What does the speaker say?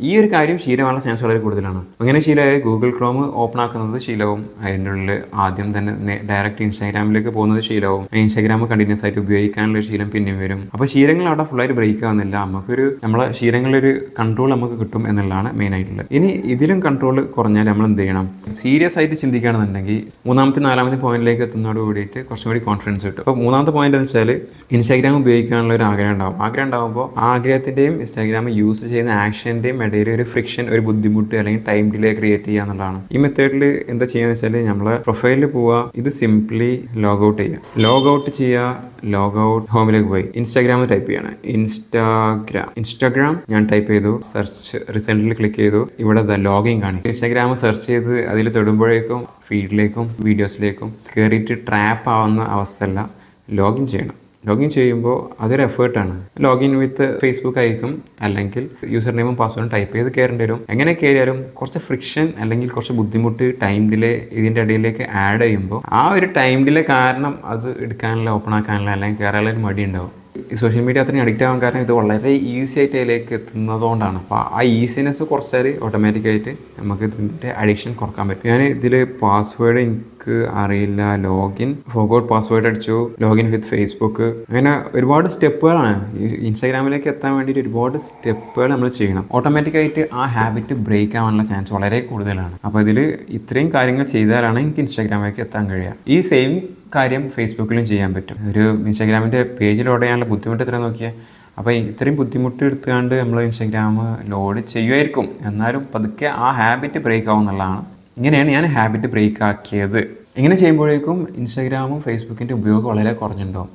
ഈ ഒരു കാര്യം ശീലമാണ് ചാൻസ് വളരെ കൂടുതലാണ് അങ്ങനെ ശീലമായ ഗൂഗിൾ ക്രോം ഓപ്പൺ ആക്കുന്നത് ശീലവും അതിന്റെ ഉള്ളിൽ ആദ്യം തന്നെ ഡയറക്റ്റ് ഇൻസ്റ്റാഗ്രാമിലേക്ക് പോകുന്നത് ശീലവും ഇൻസ്റ്റാഗ്രാം കണ്ടിന്യൂസ് ആയിട്ട് ഉപയോഗിക്കാനുള്ള ശീലം പിന്നെയും വരും. അപ്പോൾ ശീലങ്ങൾ അവിടെ ഫുള്ളായിട്ട് ബ്രേക്ക് ആവുന്നില്ല. നമുക്കൊരു നമ്മളെ ശീലങ്ങളിലൊരു കൺട്രോൾ നമുക്ക് കിട്ടും എന്നുള്ളതാണ് മെയിൻ ആയിട്ടുള്ളത്. ഇനി ഇതിലും കൺട്രോൾ കുറഞ്ഞാൽ നമ്മൾ എന്ത് ചെയ്യണം? സീരിയസ് ആയിട്ട് ചിന്തിക്കുകയാണെന്നുണ്ടെങ്കിൽ മൂന്നാമത്തെ നാലാമത്തെ പോയിന്റിലേക്ക് എത്തുന്നതോട് കൂടിയിട്ട് കുറച്ചും കൂടി കോൺഫിഡൻസ് കിട്ടും. അപ്പോൾ മൂന്നാമത്തെ പോയിന്റ് എന്ന് വെച്ചാൽ ഇൻസ്റ്റാഗ്രാം ഉപയോഗിക്കാനുള്ള ഒരു ആഗ്രഹം ഉണ്ടാവും. ആഗ്രഹം ഉണ്ടാകുമ്പോൾ ആഗ്രഹത്തിന്റെയും ഇൻസ്റ്റാഗ്രാം യൂസ് ചെയ്യുന്ന ആക്ഷന്റെയും ഇടയിൽ ഒരു ഫ്രിക്ഷൻ ഒരു ബുദ്ധിമുട്ട് അല്ലെങ്കിൽ ടൈം ഡിലേ ക്രിയേറ്റ് ചെയ്യുക എന്നുള്ളതാണ്. ഈ മെത്തേഡിൽ എന്താ ചെയ്യുക വെച്ചാൽ നമ്മൾ പ്രൊഫൈലിൽ പോവുക ഇത് സിംപ്ലി ലോഗ് ഔട്ട് ചെയ്യുക. ലോഗ് ഔട്ട് ചെയ്യുക ലോഗ് ഔട്ട് ഹോമിലേക്ക് പോയി. ഇൻസ്റ്റാഗ്രാമിൽ ടൈപ്പ് ചെയ്യണം. ഇൻസ്റ്റാഗ്രാം ഇൻസ്റ്റാഗ്രാം ഞാൻ ടൈപ്പ് ചെയ്തു സെർച്ച് റിസൾട്ടിൽ ക്ലിക്ക് ചെയ്തു. ഇവിടെ ലോഗിൻ കാണിക്കും ഇൻസ്റ്റാഗ്രാം സെർച്ച് ചെയ്ത് അതിൽ തൊടുമ്പോഴേക്കും ഫീഡിലേക്കും വീഡിയോസിലേക്കും കയറിയിട്ട് ട്രാപ്പ് ആവുന്ന അവസ്ഥയല്ല ലോഗിൻ ചെയ്യണം. ലോഗിൻ ചെയ്യുമ്പോൾ അതൊരു എഫേർട്ടാണ് ലോഗിൻ വിത്ത് ഫേസ്ബുക്ക് ആയിരിക്കും അല്ലെങ്കിൽ യൂസർ നെയിമും പാസ്വേഡും ടൈപ്പ് ചെയ്ത് കയറേണ്ടി വരും. എങ്ങനെ കയറിയാലും കുറച്ച് ഫ്രിക്ഷൻ അല്ലെങ്കിൽ കുറച്ച് ബുദ്ധിമുട്ട് ടൈം ഡിലേ ഇതിന്റെ ഇടയിലേക്ക് ആഡ് ചെയ്യുമ്പോൾ ആ ഒരു ടൈം ഡിലേ കാരണം അത് എടുക്കാനുള്ള ഓപ്പൺ ആക്കാനുള്ള അല്ലെങ്കിൽ കയറാനുള്ള ഒരു മടി ഉണ്ടാവും. ഈ സോഷ്യൽ മീഡിയ അത്രയും അഡിക്റ്റ് ആവാൻ കാരണം ഇത് വളരെ ഈസി ആയിട്ട് അതിലേക്ക് എത്തുന്നതുകൊണ്ടാണ്. അപ്പോൾ ആ ഈസിനെസ് കുറച്ചാൽ ഓട്ടോമാറ്റിക്കായിട്ട് നമുക്ക് ഇതിന്റെ അഡിക്ഷൻ കുറയ്ക്കാൻ പറ്റും. ഞാൻ ഇതിൽ പാസ്വേഡ് എനിക്ക് അറിയില്ല ലോഗിൻ ഫോർഗോട്ട് പാസ്വേഡ് അടിച്ചു ലോഗിൻ വിത്ത് ഫേസ്ബുക്ക് അങ്ങനെ ഒരുപാട് സ്റ്റെപ്പുകളാണ് ഇൻസ്റ്റാഗ്രാമിലേക്ക് എത്താൻ വേണ്ടിയിട്ട് ഒരുപാട് സ്റ്റെപ്പുകൾ നമ്മൾ ചെയ്യണം. ഓട്ടോമാറ്റിക്കായിട്ട് ആ ഹാബിറ്റ് ബ്രേക്ക് ആവാനുള്ള ചാൻസ് വളരെ കൂടുതലാണ്. അപ്പോൾ ഇതിൽ ഇത്രയും കാര്യങ്ങൾ ചെയ്താലാണ് എനിക്ക് ഇൻസ്റ്റാഗ്രാമിലേക്ക് എത്താൻ കഴിയുക. ഈ സെയിം കാര്യം ഫേസ്ബുക്കിലും ചെയ്യാൻ പറ്റും. ഒരു ഇൻസ്റ്റാഗ്രാമിന്റെ പേജ് ലോഡ് ചെയ്യാനുള്ള ബുദ്ധിമുട്ട് എത്ര നോക്കിയാൽ അപ്പോൾ ഇത്രയും ബുദ്ധിമുട്ട് എടുത്തുകൊണ്ട് നമ്മൾ ഇൻസ്റ്റാഗ്രാം ലോഡ് ചെയ്യുമായിരിക്കും എന്നാലും പതുക്കെ ആ ഹാബിറ്റ് ബ്രേക്ക് ആവും എന്നുള്ളതാണ്. ഇങ്ങനെയാണ് ഞാൻ ഹാബിറ്റ് ബ്രേക്ക് ആക്കിയത്. ഇങ്ങനെ ചെയ്യുമ്പോഴേക്കും ഇൻസ്റ്റാഗ്രാമും ഫേസ്ബുക്കിന്റെ ഉപയോഗം വളരെ കുറഞ്ഞിട്ടുണ്ടാവും